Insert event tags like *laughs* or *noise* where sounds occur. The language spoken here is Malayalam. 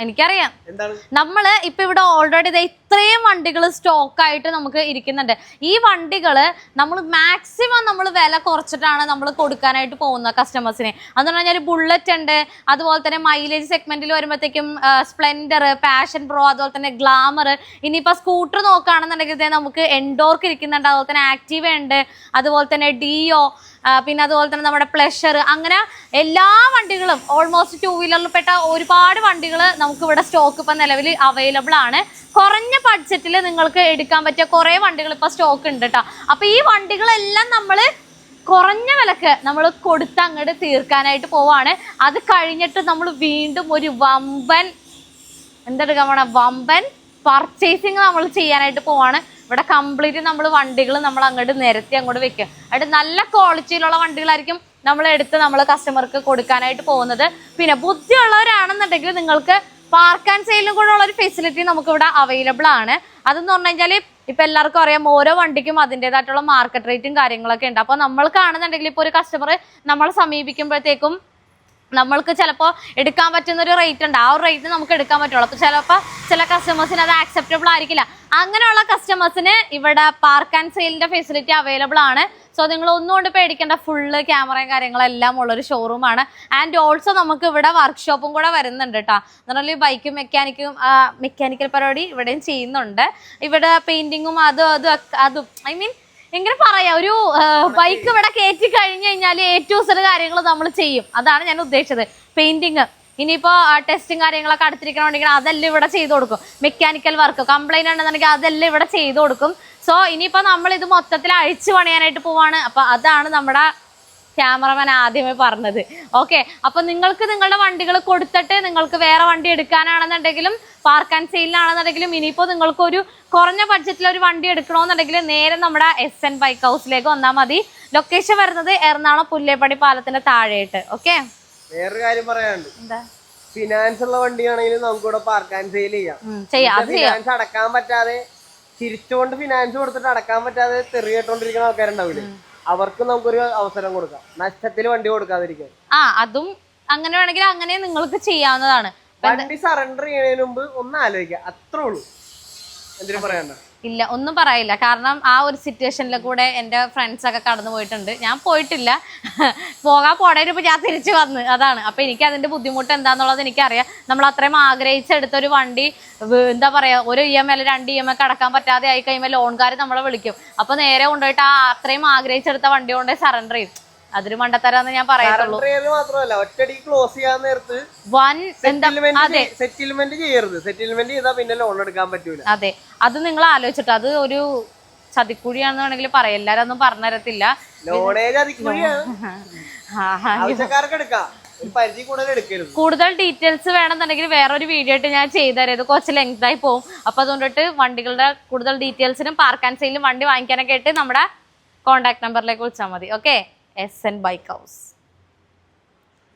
എനിക്കറിയാം. നമ്മൾ ഇപ്പൊ ഇവിടെ ഓൾറെഡി ഇത്രയും വണ്ടികൾ സ്റ്റോക്കായിട്ട് നമുക്ക് ഇരിക്കുന്നുണ്ട്. ഈ വണ്ടികൾ നമ്മൾ മാക്സിമം നമ്മൾ വില കുറച്ചിട്ടാണ് നമ്മൾ കൊടുക്കാനായിട്ട് പോകുന്നത് കസ്റ്റമേഴ്സിന്. അതെന്ന് പറഞ്ഞാൽ ബുള്ളറ്റ് ഉണ്ട് അതുപോലെ തന്നെ മൈലേജ് സെഗ്മെന്റിൽ വരുമ്പോഴത്തേക്കും സ്പ്ലെൻഡർ പാഷൻ പ്രോ അതുപോലെ തന്നെ ഗ്ലാമർ. ഇനിയിപ്പോൾ സ്കൂട്ടർ നോക്കുകയാണെന്നുണ്ടെങ്കിൽ നമുക്ക് എൻഡോർക്ക് ഇരിക്കുന്നുണ്ട് അതുപോലെ തന്നെ ആക്റ്റീവ ഉണ്ട് അതുപോലെ തന്നെ ഡിയോ പിന്നെ അതുപോലെ തന്നെ നമ്മുടെ പ്ലഷർ. അങ്ങനെ എല്ലാ വണ്ടികളും ഓൾമോസ്റ്റ് ടു വീലറിൽ പെട്ട ഒരുപാട് വണ്ടികൾ നമുക്ക് ഇവിടെ സ്റ്റോക്ക് ഇപ്പം നിലവിൽ അവൈലബിൾ ആണ്. കുറഞ്ഞ ബഡ്ജറ്റിൽ നിങ്ങൾക്ക് എടുക്കാൻ പറ്റിയ കുറേ വണ്ടികൾ ഇപ്പോൾ സ്റ്റോക്ക് ഉണ്ട് കേട്ടോ അപ്പോൾ ഈ വണ്ടികളെല്ലാം നമ്മൾ കുറഞ്ഞ വിലക്ക് നമ്മൾ കൊടുത്ത് അങ്ങോട്ട് തീർക്കാനായിട്ട് പോവാണ്. അത് കഴിഞ്ഞിട്ട് നമ്മൾ വീണ്ടും ഒരു വമ്പൻ എന്തെടുക്കാൻ പോണ വമ്പൻ പർച്ചേസിങ് നമ്മൾ ചെയ്യാനായിട്ട് പോവാണ്. ഇവിടെ കംപ്ലീറ്റ് നമ്മൾ വണ്ടികൾ നമ്മൾ അങ്ങോട്ട് നിരത്തി അങ്ങോട്ട് വെക്കുക. അവിടെ നല്ല ക്വാളിറ്റിയിലുള്ള വണ്ടികളായിരിക്കും നമ്മൾ എടുത്ത് നമ്മൾ കസ്റ്റമർക്ക് കൊടുക്കാനായിട്ട് പോകുന്നത്. പിന്നെ ബുദ്ധിയുള്ളവരാണെന്നുണ്ടെങ്കിൽ നിങ്ങൾക്ക് പാർക്ക് ആൻഡ് സെയിലും കൂടെ ഉള്ള ഒരു ഫെസിലിറ്റി നമുക്ക് ഇവിടെ അവൈലബിൾ ആണ്. അതെന്ന് പറഞ്ഞു കഴിഞ്ഞാൽ ഇപ്പൊ എല്ലാവർക്കും അറിയാം ഓരോ വണ്ടിക്കും അതിന്റെതായിട്ടുള്ള മാർക്കറ്റ് റേറ്റും കാര്യങ്ങളൊക്കെ ഉണ്ട്. അപ്പോൾ നമ്മൾ കാണുന്നുണ്ടെങ്കിൽ ഇപ്പോൾ ഒരു കസ്റ്റമർ നമ്മളെ സമീപിക്കുമ്പോഴത്തേക്കും നമ്മൾക്ക് ചിലപ്പോൾ എടുക്കാൻ പറ്റുന്ന ഒരു റേറ്റ് ഉണ്ട്. ആ ഒരു റേറ്റ് നമുക്ക് എടുക്കാൻ പറ്റുള്ളൂ. അപ്പോൾ ചിലപ്പോൾ ചില കസ്റ്റമേഴ്സിന് അത് ആക്സെപ്റ്റബിൾ ആയിരിക്കില്ല. അങ്ങനെയുള്ള കസ്റ്റമേഴ്സിന് ഇവിടെ പാർക്ക് ആൻഡ് സെയിലിന്റെ ഫെസിലിറ്റി അവൈലബിൾ ആണ്. സോ നിങ്ങൾ ഒന്നുകൊണ്ട് പേടിക്കേണ്ട. ഫുള്ള് ക്യാമറയും കാര്യങ്ങളെല്ലാം ഉള്ളൊരു ഷോറൂമാണ് ആൻഡ് ഓൾസോ നമുക്ക് ഇവിടെ വർക്ക്ഷോപ്പും കൂടെ വരുന്നുണ്ട് കേട്ടോ എന്നാൽ ബൈക്കും മെക്കാനിക്കും മെക്കാനിക്കൽ പരിപാടി ഇവിടെയും ചെയ്യുന്നുണ്ട്. ഇവിടെ പെയിന്റിങ്ങും അതും അതും അതും ഐ മീൻ എങ്ങനെ പറയാ ഒരു ബൈക്ക് ഇവിടെ കയറ്റി കഴിഞ്ഞു കഴിഞ്ഞാൽ ഏറ്റവും ചില കാര്യങ്ങൾ നമ്മൾ ചെയ്യും. അതാണ് ഞാൻ ഉദ്ദേശിച്ചത്. പെയിന്റിങ് ഇനിയിപ്പോ ടെസ്റ്റും കാര്യങ്ങളൊക്കെ അടുത്തിരിക്കണമെങ്കിൽ അതെല്ലാം ഇവിടെ ചെയ്തു കൊടുക്കും. മെക്കാനിക്കൽ വർക്ക് കംപ്ലൈന്റ് ഉണ്ടെന്നുണ്ടെങ്കിൽ അതെല്ലാം ഇവിടെ ചെയ്തു കൊടുക്കും. സോ ഇനിയിപ്പോ നമ്മൾ ഇത് മൊത്തത്തിൽ അഴിച്ചു പണിയാനായിട്ട് പോവാണ്. അപ്പൊ അതാണ് നമ്മുടെ ക്യാമറമാൻ ആദ്യമേ പറഞ്ഞത്. ഓക്കെ അപ്പൊ നിങ്ങൾക്ക് നിങ്ങളുടെ വണ്ടികൾ കൊടുത്തിട്ട് നിങ്ങൾക്ക് വേറെ വണ്ടി എടുക്കാനാണെന്നുണ്ടെങ്കിലും പാർക്ക് ആൻഡ് സെയിലിനാണെന്നുണ്ടെങ്കിലും ഇനിയിപ്പോൾ നിങ്ങൾക്ക് ഒരു കുറഞ്ഞ ബഡ്ജറ്റിൽ ഒരു വണ്ടി എടുക്കണമെന്നുണ്ടെങ്കിൽ നേരെ നമ്മുടെ എസ് എൻ ബൈക്ക് ഹൗസിലേക്ക് വന്നാൽ മതി. ലൊക്കേഷൻ വരുന്നത് എറണാകുളം പുല്ലേപ്പടി പാലത്തിന്റെ താഴെയായിട്ട്. ഓക്കെ വേറൊരു കാര്യം പറയാനുണ്ട്. എന്താ? ഫിനാൻസ് ഉള്ള വണ്ടിയാണെങ്കിലും നമുക്ക് ഇവിടെ പാർക്ക് ആൻഡ് സെയിൽ ചെയ്യാം. ഫിനാൻസ് അടക്കാൻ പറ്റാതെ തിരിച്ചുകൊണ്ട് ഫിനാൻസ് കൊടുത്തിട്ട് അടക്കാൻ പറ്റാതെ തെറി കേട്ടോണ്ടിരിക്കുന്ന ആൾക്കാരുണ്ടാവില്ലേ അവർക്ക് നമുക്കൊരു അവസരം കൊടുക്കാം. നഷ്ടത്തിൽ വണ്ടി കൊടുക്കാതിരിക്കാൻ. ആ അതും അങ്ങനെ വേണമെങ്കിൽ അങ്ങനെ നിങ്ങൾക്ക് ചെയ്യാവുന്നതാണ്. വണ്ടി സറണ്ടർ ചെയ്യുന്നതിന് മുമ്പ് ഒന്ന് ആലോചിക്കുക. അത്രേ ഉള്ളൂ. എന്തിനും പറയണ്ട ഇല്ല ഒന്നും പറയില്ല. കാരണം ആ ഒരു സിറ്റുവേഷനിൽ കൂടെ എന്റെ ഫ്രണ്ട്സ് ഒക്കെ കടന്നു പോയിട്ടുണ്ട്. ഞാൻ പോയിട്ടില്ല. *laughs* പോകാൻ പോടേനിപ്പോൾ ഞാൻ തിരിച്ചു വന്ന്. അതാണ്. അപ്പോൾ എനിക്ക് അതിന്റെ ബുദ്ധിമുട്ട് എന്താണെന്നുള്ളത് എനിക്കറിയാം. നമ്മൾ അത്രയും ആഗ്രഹിച്ചെടുത്തൊരു വണ്ടി എന്താ പറയുക ഒരു ഇ എം എൽ രണ്ട് ഇ എം ഒക്കെ അടക്കാൻ പറ്റാതെ ആയി കഴിയുമ്പോൾ ലോൺകാർ നമ്മളെ വിളിക്കും. അപ്പോൾ നേരെ കൊണ്ടുപോയിട്ട് ആ അത്രയും ആഗ്രഹിച്ചെടുത്ത വണ്ടി കൊണ്ടേ സറണ്ടർ ചെയ്യും. അതൊരു മണ്ടത്തരാന്ന് ഞാൻ പറയത്തുള്ളൂ. മാത്രമല്ല ഒറ്റടി ക്ലോസ് ചെയ്യാൻ നേരത്ത് വൻ എന്താ അതെ. സെറ്റിൽമെന്റ് ചെയ്യരുത്. സെറ്റിൽമെന്റ് ചെയ്താൽ പിന്നെ ലോൺ എടുക്കാൻ പറ്റൂല. അതെ. അത് നിങ്ങൾ ആലോചിച്ചിട്ട്? അത് ഒരു ചതിക്കുഴിയാണെന്ന് വേണമെങ്കിൽ പറയാം. എല്ലാരും ഒന്നും പറഞ്ഞു തരത്തില്ല ലോണേജ് അതിക്കൂടിയാണ് *laughs* ആ, ആ. ആവശ്യക്കാർക്ക് എടുക്കാം. ഒരു പരിധി കൂടുതൽ കൂടുതൽ ഡീറ്റെയിൽസ് വേണമെന്നുണ്ടെങ്കിൽ വേറൊരു വീഡിയോ ആയിട്ട് ഞാൻ ചെയ്തുതരാം. ഇത് കുറച്ച് ലെങ്ത് ആയി പോകും അപ്പൊ അതുകൊണ്ടിട്ട് വണ്ടികളുടെ കൂടുതൽ ഡീറ്റെയിൽസിനും പാർക്ക് ആൻഡ് സെയിലും വണ്ടി വാങ്ങിക്കാനൊക്കെ ആയിട്ട് നമ്മുടെ കോൺടാക്ട് നമ്പറിലേക്ക് വിളിച്ചാൽ മതി. Okay S N bike house